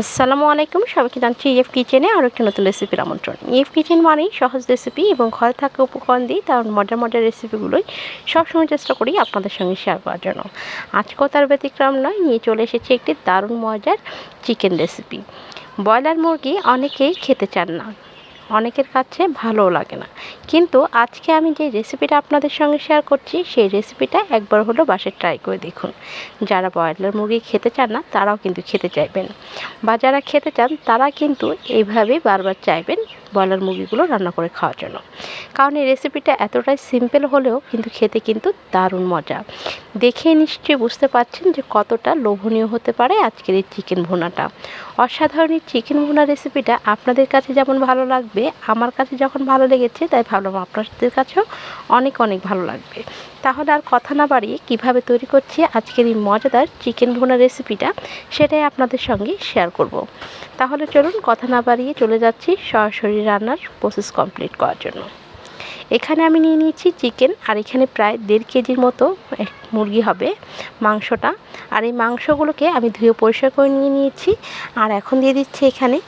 আসসালামু আলাইকুম, সবাইকে জানছি ইএফ কিচেনে আরও একটি নতুন রেসিপির আমন্ত্রণ। ইএফ কিচেন মানেই সহজ রেসিপি এবং ঘরে থাকা উপকরণ দিই তার মজার মজার রেসিপিগুলোই সবসময় চেষ্টা করি আপনাদের সঙ্গে শেয়ার করার জন্য। আজকেও তার ব্যতিক্রম নয়, নিয়ে চলে এসেছি একটি দারুণ মজার চিকেন রেসিপি ব্রয়লার মুরগি অনেকেই খেতে চান না। অনেকের কাছে ভালোও লাগে না। কিন্তু আজকে আমি যে রেসিপিটা আপনাদের সঙ্গে শেয়ার করছি, সেই রেসিপিটা একবার হলো বাসায় ট্রাই করে দেখুন। যারা ব্রয়লার মুরগি খেতে চান না, তারাও কিন্তু খেতে চাইবেন। বা যারা খেতে চান, তারা কিন্তু এইভাবে বারবার চাইবেন ব্রয়লার মুরগিগুলো রান্না করে খাওয়ার জন্য। কারণ এই রেসিপিটা এতটাই সিম্পল হলেও কিন্তু খেতে কিন্তু দারুণ মজা। দেখে নিশ্চয়ই বুঝতে পারছেন যে কতটা লোভনীয় হতে পারে আজকের এই চিকেন ভুনাটা। অসাধারণ এই চিকেন ভুনা রেসিপিটা আপনাদের কাছে যেমন ভালো লাগবে, আমার কাছে যখন ভালো লেগেছে তাই ভাবলাম আপনাদের কাছেও অনেক অনেক ভালো লাগবে। তাহলে আর কথা না বাড়িয়ে কীভাবে তৈরি করছি আজকের এই মজাদার চিকেন ভুনা রেসিপিটা সেটাই আপনাদের সঙ্গে শেয়ার করব। তাহলে চলুন কথা না বাড়িয়ে চলে যাচ্ছি সরাসরি রান্নার প্রসেস কমপ্লিট করার জন্য। এখানে আমি নিয়ে নিয়েছি চিকেন আর এখানে প্রায় দেড় কেজির মতো মুরগি হবে মাংসটা। আর এই মাংসগুলোকে আমি ধুয়ে পরিষ্কার করে নিয়ে নিয়েছি। আর এখন দিয়ে দিচ্ছি এখানে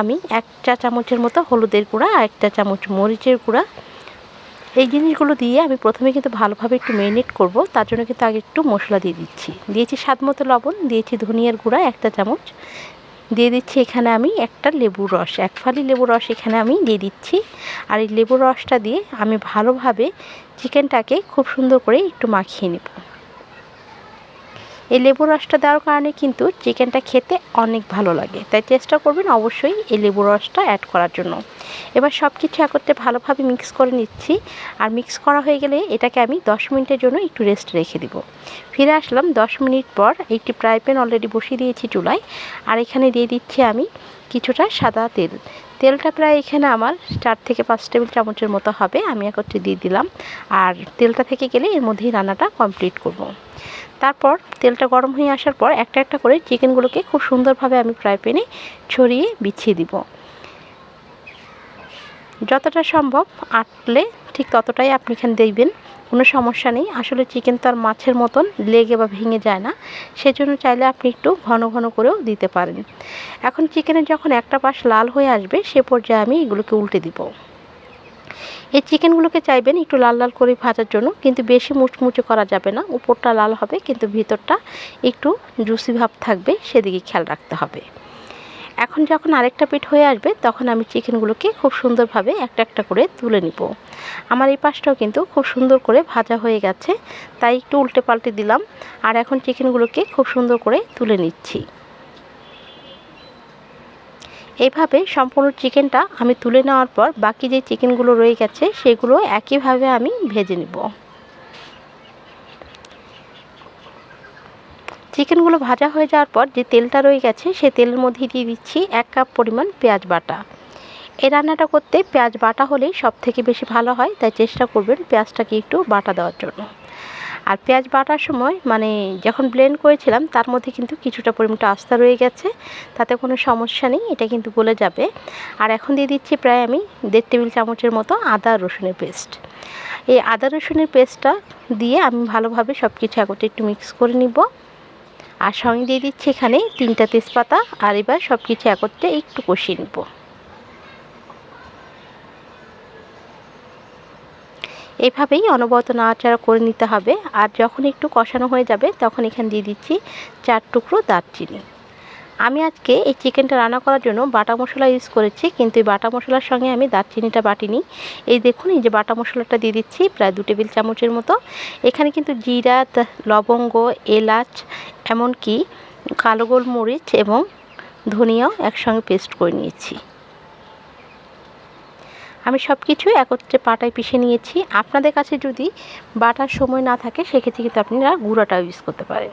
আমি এক চা চামচের মতো হলুদের গুঁড়া, আর একটা চামচ মরিচের গুঁড়া। এই জিনিসগুলো দিয়ে আমি প্রথমে কিন্তু ভালোভাবে একটু মেরিনেট করব। তার জন্য কিন্তু আগে একটু মশলা দিয়ে দিচ্ছি। দিয়েছি স্বাদ মতো লবণ, দিয়েছি ধনিয়ার গুঁড়া, একটা চামচ দিয়ে দিচ্ছি এখানে আমি একটা লেবুর রস। এক ফালি লেবুর রস এখানে আমি দিয়ে দিচ্ছি। আর এই লেবুর রসটা দিয়ে আমি ভালোভাবে চিকেনটাকে খুব সুন্দর করে একটু মাখিয়ে নেব। এই লেবুর রসটা দেওয়ার কারণে কিন্তু চিকেনটা খেতে অনেক ভালো লাগে। তাই চেষ্টা করবেন অবশ্যই এই লেবুর রসটা অ্যাড করার জন্য। এবার সব কিছু একত্রে ভালোভাবে মিক্স করে নিচ্ছি। আর মিক্স করা হয়ে গেলে এটাকে আমি দশ মিনিটের জন্য একটু রেস্ট রেখে দিব। ফিরে আসলাম দশ মিনিট পর, একটি ফ্রাই প্যান অলরেডি বসিয়ে দিয়েছি চুলায়। আর এখানে দিয়ে দিচ্ছি আমি কিছুটা সাদা তেল। তেলটা প্রায় এখানে আমার চার থেকে পাঁচ টেবিল চামচের মতো হবে, আমি একত্রে দিয়ে দিলাম। আর তেলটা থেকে গেলে এর মধ্যেই রান্নাটা কমপ্লিট করব। তারপর তেলটা গরম হয়ে আসার পর একটা একটা করে চিকেনগুলোকে খুব সুন্দরভাবে আমি ফ্রাই প্যানে ছড়িয়ে বিছিয়ে দিব। যতটা সম্ভব আটলে ঠিক ততটাই আপনি এখানে দেখবেন। কোনো সমস্যা নেই। আসলে চিকেন তো আর মাছের মতন লেগে বা ভেঙে যায় না। সেজন্য চাইলে আপনি একটু ঘন ঘন করেও দিতে পারেন। এখন চিকেনের যখন একটা পাশ লাল হয়ে আসবে, সে পর্যায়ে আমি এগুলোকে উল্টে দিব। এই চিকেনগুলোকে চাইবেন একটু লাল লাল করে ভাজার জন্য, কিন্তু বেশি মুচমুচে করা যাবে না। উপরটা লাল হবে, কিন্তু ভিতরটা একটু জুসি ভাব থাকবে, সেদিকে খেয়াল রাখতে হবে। এখন যখন আরেকটা পিঠ হয়ে আসবে, তখন আমি চিকেনগুলোকে খুব সুন্দরভাবে একটা একটা করে তুলে নিব। আমার এই পাশটাও কিন্তু খুব সুন্দর করে ভাজা হয়ে গেছে, তাই একটু উল্টে পাল্টে দিলাম। আর এখন চিকেনগুলোকে খুব সুন্দর করে তুলে নিচ্ছি। এইভাবে সম্পূর্ণ চিকেনটা আমি তুলে নেওয়ার পর বাকি যে চিকেনগুলো রয়ে গেছে, সেগুলো একইভাবে আমি ভেজে নেব। চিকেনগুলো ভাজা হয়ে যাওয়ার পর যে তেলটা রয়ে গেছে সেই তেলের মধ্যে দিয়ে দিচ্ছি এক কাপ পরিমাণ পেঁয়াজ বাটা। এই রান্নাটা করতে পেঁয়াজ বাটা হলেই সব থেকে বেশি ভালো হয়, তাই চেষ্টা করবেন পেঁয়াজটাকে একটু বাটা দেওয়ার জন্য। আর পেঁয়াজ বাটার সময় মানে যখন ব্লেন্ড করেছিলাম, তার মধ্যে কিন্তু কিছুটা পরিমাণটা আস্থা রয়ে গেছে, তাতে কোনো সমস্যা নেই, এটা কিন্তু গলে যাবে। আর এখন দিয়ে দিচ্ছি প্রায় আমি দেড় টেবিল চামচের মতো আদা রসুনের পেস্ট। এই আদা রসুনের পেস্টটা দিয়ে আমি ভালোভাবে সব কিছু একত্রে একটু মিক্স করে নিব। আর সঙ্গে দিয়ে দিচ্ছি এখানে তিনটা তেজপাতা, আর এবার সব কিছু একত্রে একটু কষিয়ে নেব। এভাবেই অনবরত নাড়াচাড়া করে নিতে হবে, আর যখন একটু কষানো হয়ে যাবে তখন এখানে দিয়ে দিচ্ছি চার টুকরো দারচিনি। আমি আজকে এই চিকেনটা রান্না করার জন্য বাটা মশলা ইউজ করেছি, কিন্তু এই বাটা মশলার সঙ্গে আমি দারচিনিটা বাটিনি। এই দেখুন, এই যে বাটা মশলাটা দিয়ে দিচ্ছি প্রায় দু টেবিল চামচের মতো। এখানে কিন্তু জিরা লবঙ্গ, এলাচ, এমনকি কালো গোলমরিচ এবং ধনিয়াও একসঙ্গে পেস্ট করে নিয়েছি। আমি সব কিছু একত্রে পাটায় পিষে নিয়েছি। আপনাদের কাছে যদি বাটার সময় না থাকে, সেক্ষেত্রে কিন্তু আপনারা গুঁড়াটাও ইউজ করতে পারেন।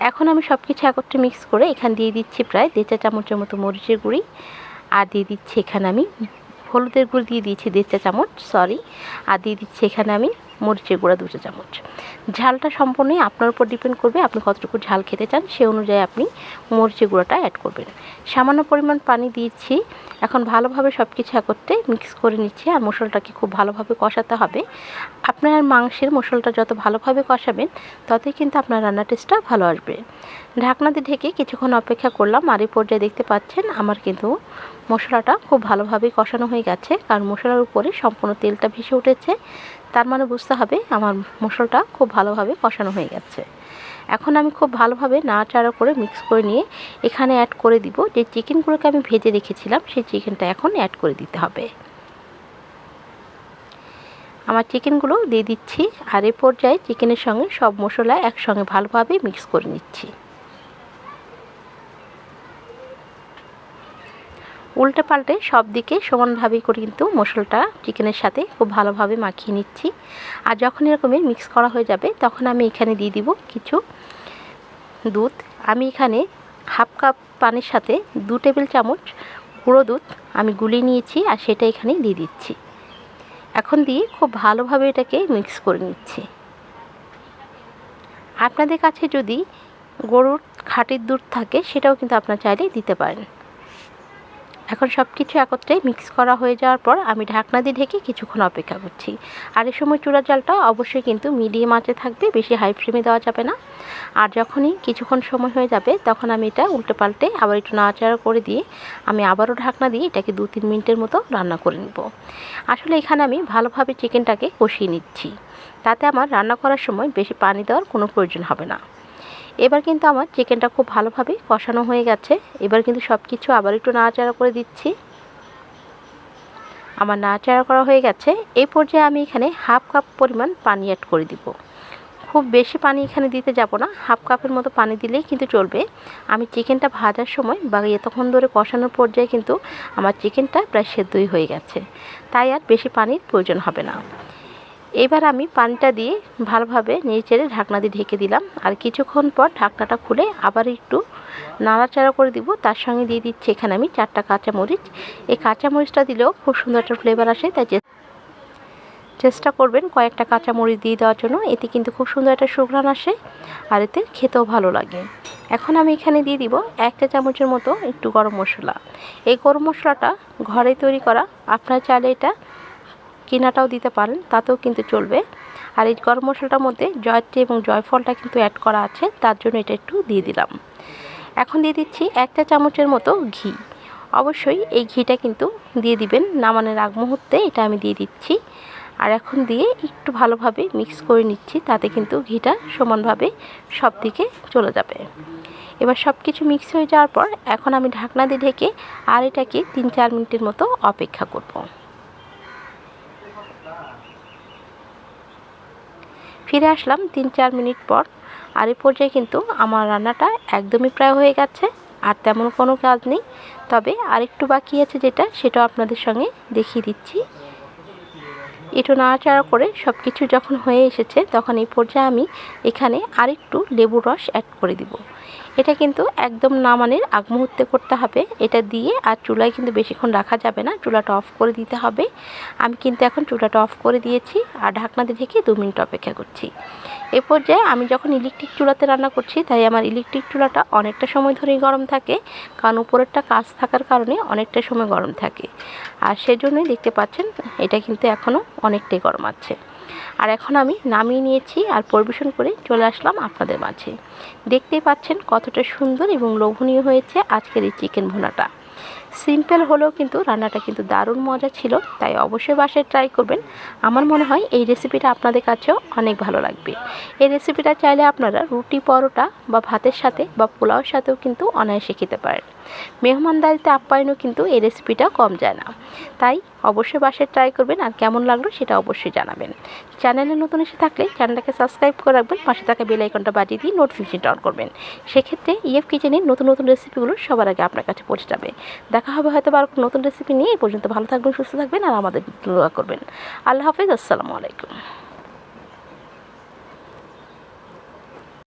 এখন আমি সব কিছু একত্রে মিক্স করে এখানে দিয়ে দিচ্ছি প্রায় দেড় চা চামচের মতো মরিচের গুঁড়ি। আর দিয়ে দিচ্ছি এখানে আমি হলুদের গুঁড়ি দিয়ে দিয়েছি দেড় চা চামচ সরি আর দিয়ে দিচ্ছি এখানে আমি মরিচের গুঁড়া দু চা চামচ। ঝালটা সম্পূর্ণই আপনার উপর ডিপেন্ড করবে আপনি কতটুকু ঝাল খেতে চান, সে অনুযায়ী আপনি মরিচের গুঁড়াটা অ্যাড করবেন। সামান্য পরিমাণ পানি দিয়েছি। এখন ভালোভাবে সব কিছু একত্রে মিক্স করে নিচ্ছি আর মশলাটাকে খুব ভালোভাবে কষাতে হবে। আপনার মাংসের মশলাটা যত ভালোভাবে কষাবেন, ততই কিন্তু আপনার রান্নার টেস্টটা ভালো আসবে। ঢাকনা দিয়ে ঢেকে কিছুক্ষণ অপেক্ষা করলাম আর এই পর্যায়ে দেখতে পাচ্ছেন আমার কিন্তু মশলাটা খুব ভালোভাবেই কষানো হয়ে গেছে। কারণ মশলার উপরে সম্পূর্ণ তেলটা ভেসে উঠেছে। তার মানে বুঝতে হবে আমার মশলাটা খুব ভালোভাবে কষানো হয়ে গেছে। এখন আমি খুব ভালোভাবে নাড়াচাড়া করে মিক্স করে নিয়ে এখানে অ্যাড করে দিব যে চিকেনগুলোকে আমি ভেজে রেখেছিলাম, সেই চিকেনটা এখন অ্যাড করে দিতে হবে। আমার চিকেনগুলো দিয়ে দিচ্ছি আর এ পর্যায়ে চিকেনের সঙ্গে সব মশলা একসঙ্গে ভালোভাবে মিক্স করে নিচ্ছি। উল্টে পাল্টে সব দিকে সমানভাবে করে কিন্তু মশলাটা চিকেনের সাথে খুব ভালোভাবে মাখিয়ে নিচ্ছি। আর যখন এরকমের মিক্স করা হয়ে যাবে, তখন আমি এখানে দিয়ে দিব কিছু দুধ। আমি এখানে হাফ কাপ পানির সাথে দু টেবিল চামচ গুঁড়ো দুধ আমি গুলিয়ে নিয়েছি আর সেটা এখানে দিয়ে দিচ্ছি। এখন দিয়ে খুব ভালোভাবে এটাকে মিক্স করে নিচ্ছি। আপনাদের কাছে যদি গরুর খাঁটির দুধ থাকে, সেটাও কিন্তু আপনার চাইলে দিতে পারেন। এখন সব কিছু একত্রে মিক্স করা হয়ে যাওয়ার পর আমি ঢাকনা দিয়ে ঢেকে কিছুক্ষণ অপেক্ষা করছি। আর এই সময় চুলার জালটা অবশ্যই কিন্তু মিডিয়াম আঁচে থাকবে, বেশি হাই ফ্লেমে দেওয়া যাবে না। আর যখনই কিছুক্ষণ সময় হয়ে যাবে, তখন আমি এটা উল্টে পাল্টে আবার একটু নাড়াচাড়া করে দিয়ে আমি আবারও ঢাকনা দিয়ে এটাকে দু তিন মিনিটের মতো রান্না করে নেব। আসলে এখানে আমি ভালোভাবে চিকেনটাকে কষিয়ে নিচ্ছি। তাতে আমার রান্না করার সময় বেশি পানি দেওয়ার কোনো প্রয়োজন হবে না। এবার কিন্তু আমার চিকেনটা খুব ভালোভাবে কষানো হয়ে গেছে। এবার কিন্তু সব কিছু আবার একটু নাড়াচাড়া করে দিচ্ছি। আমার নাড়াচাড়া করা হয়ে গেছে। এই পর্যায়ে আমি এখানে হাফ কাপ পরিমাণ পানি অ্যাড করে দিব। খুব বেশি পানি এখানে দিতে যাব না। হাফ কাপের মতো পানি দিলেই কিন্তু চলবে। আমি চিকেনটা ভাজার সময় বা এতক্ষণ ধরে কষানোর পর্যায়ে কিন্তু আমার চিকেনটা প্রায় সেদ্ধই হয়ে গেছে। তাই আর বেশি পানির প্রয়োজন হবে না। এবার আমি পানিটা দিয়ে ভালোভাবে নেড়ে ঢাকনা দিয়ে ঢেকে দিলাম। আর কিছুক্ষণ পর ঢাকনাটা খুলে আবার একটু নাড়াচাড়া করে দিব। তার সঙ্গে দিয়ে দিচ্ছি এখানে আমি চারটা কাঁচামরিচ। এই কাঁচামরিচটা দিলেও খুব সুন্দর একটা ফ্লেভার আসে। তাই চেষ্টা করবেন কয়েকটা কাঁচামরিচ দিয়ে দেওয়ার জন্য। এতে কিন্তু খুব সুন্দর একটা সুঘ্রাণ আসে আর এতে খেতেও ভালো লাগে। এখন আমি এখানে দিয়ে দিব একটা চামচের মতো একটু গরম মশলা। এই গরম মশলাটা ঘরে তৈরি করা, আপনার চাইলে এটা কিনাটাও দিতে পারেন, তাতেও কিন্তু চলবে। আর এই গরম মশলাটার মধ্যে জয়ত্রী এবং জয়ফলটা কিন্তু অ্যাড করা আছে, তার জন্য এটা একটু দিয়ে দিলাম। এখন দিয়ে দিচ্ছি একটা চামচের মতো ঘি। অবশ্যই এই ঘিটা কিন্তু দিয়ে দিবেন নামানোর আগ মুহূর্তে, এটা আমি দিয়ে দিচ্ছি। আর এখন দিয়ে একটু ভালোভাবে মিক্স করে নিচ্ছি, তাতে কিন্তু ঘিটা সমানভাবে সব দিকে চলে যাবে। এবার সব কিছু মিক্স হয়ে যাওয়ার পর, এখন আমি ঢাকনা দিয়ে ঢেকে আর এটাকে তিন চার মিনিটের মতো অপেক্ষা করব। ফিরে আসলাম তিন চার মিনিট পর। আর এই পর্যায়ে কিন্তু আমার রান্নাটা একদমই প্রায় হয়ে গেছে, আর তেমন কোনো কাজ নেই। তবে আরেকটু বাকি আছে যেটা, সেটাও আপনাদের সঙ্গে দেখিয়ে দিচ্ছি। একটু নাড়াচাড়া করে সব কিছু যখন হয়ে এসেছে, তখন এই পর্যায়ে আমি এখানে আরেকটু লেবুর রস অ্যাড করে দিব। এটা কিন্তু একদম নামানের আগ মুহূর্তে করতে হবে। এটা দিয়ে আর চুলায় কিন্তু বেশিক্ষণ রাখা যাবে না। চুলাটা অফ করে দিতে হবে। আমি কিন্তু এখন চুলাটা অফ করে দিয়েছি আর ঢাকনা দিয়ে ঢেকে দু মিনিট অপেক্ষা করছি। এ পর্যায়ে আমি যখন ইলেকট্রিক চুলাতে রান্না করছি, তাই আমার ইলেকট্রিক চুলাটা অনেকটা সময় ধরেই গরম থাকে, কারণ উপরেরটা কাজ থাকার কারণে অনেকটা সময় গরম থাকে। আর সেজন্যই দেখতে পাচ্ছেন, এটা কিন্তু এখনও অনেকটাই গরম আছে। আর এখন আমি নামিয়ে নিয়েছি আর পরিবেশন করে চলে আসলাম আপনাদের মাঝে। দেখতেই পাচ্ছেন কতটা সুন্দর এবং লোভনীয় হয়েছে আজকের এই চিকেন ভুনাটা। সিম্পল হলেও কিন্তু রান্নাটা কিন্তু দারুণ মজা ছিল, তাই অবশ্যই বাসায় ট্রাই করবেন। আমার মনে হয় এই রেসিপিটা আপনাদের কাছেও অনেক ভালো লাগবে। এই রেসিপিটা চাইলে আপনারা রুটি পরোটা বা ভাতের সাথে বা পোলাওর সাথেও কিন্তু অনায়াসে খেতে পারেন। মেহমানদারিতে আপ্যায়নও কিন্তু এই রেসিপিটা কম যায় না। তাই অবশ্যই বাসায় ট্রাই করবেন আর কেমন লাগল সেটা অবশ্যই জানাবেন। চ্যানেলে নতুন এসে থাকলে চ্যানেলটাকে সাবস্ক্রাইব করে রাখবেন, পাশে থাকা বেল আইকনটা বাজিয়ে দিয়ে নোটিফিকেশনটা অন করবেন। সেক্ষেত্রে ইএফ কিচেনের নতুন নতুন রেসিপিগুলো সবার আগে আপনার কাছে পৌঁছে যাবে। দেখা হবে হয়তো আর নতুন রেসিপি নিয়ে। এই পর্যন্ত ভালো থাকবেন, সুস্থ থাকবেন আর আমাদের দোয়া করবেন। আল্লাহ হাফিজ, আসসালামু আলাইকুম।